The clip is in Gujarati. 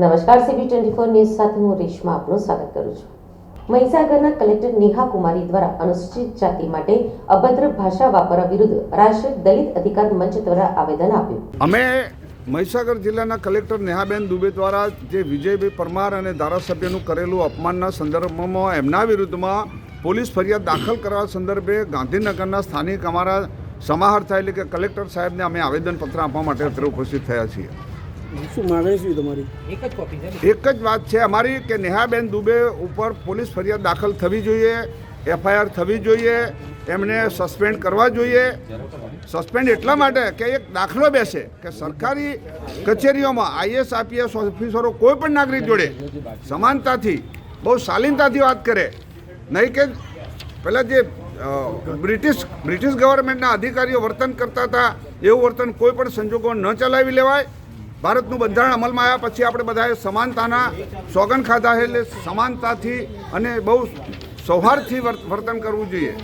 નમસ્કાર સીબી ટ્વેન્ટી ફોર ન્યૂઝ સાથે હું રેશમા આપનું સ્વાગત કરું છું. મહીસાગરના કલેક્ટર નેહા કુમારી દ્વારા અનુસૂચિત જાતિ માટે અભદ્ર ભાષા વાપરવા વિરુદ્ધ રાષ્ટ્રીય દલિત અધિકાર મંચ દ્વારા આવેદન આપ્યું. અમે મહીસાગર જિલ્લાના કલેક્ટર નેહાબેન દુબે દ્વારા જે વિજયભાઈ પરમાર અને ધારાસભ્યનું કરેલું અપમાનના સંદર્ભમાં એમના વિરુદ્ધમાં પોલીસ ફરિયાદ દાખલ કરવા સંદર્ભે ગાંધીનગરના સ્થાનિક અમારા સમાહર્તા એટલે કે કલેક્ટર સાહેબને અમે આવેદનપત્ર આપવા માટે અત્યારે ઉપસ્થિત થયા છીએ. શું માગણી શું છે તમારી? એક જ વાત છે અમારી કે નેહાબેન દુબે ઉપર પોલીસ ફરિયાદ દાખલ થવી જોઈએ એફઆઈઆર થવી જોઈએ એમને સસ્પેન્ડ કરવા જોઈએ. સસ્પેન્ડ એટલા માટે કે એક દાખલો બેસે કે સરકારી કચેરીઓમાં આઈએસ આઈપીએસ ઓફિસરો કોઈ પણ નાગરિક જોડે સમાનતાથી બહુ શાલીનતાથી વાત કરે. નહીં કે પહેલાં જે બ્રિટિશ બ્રિટિશ ગવર્મેન્ટના અધિકારીઓ વર્તન કરતા હતા એવું વર્તન કોઈ પણ સંજોગો ન ચલાવી લેવાય. ભારતનું બંધારણ અમલમાં આવ્યા પછી આપણે બધાએ સમાનતાના સોગન ખાધા એટલે સમાનતાથી અને બહુ સૌહાર્દથી વર્ત- વર્તન કરવું જોઈએ.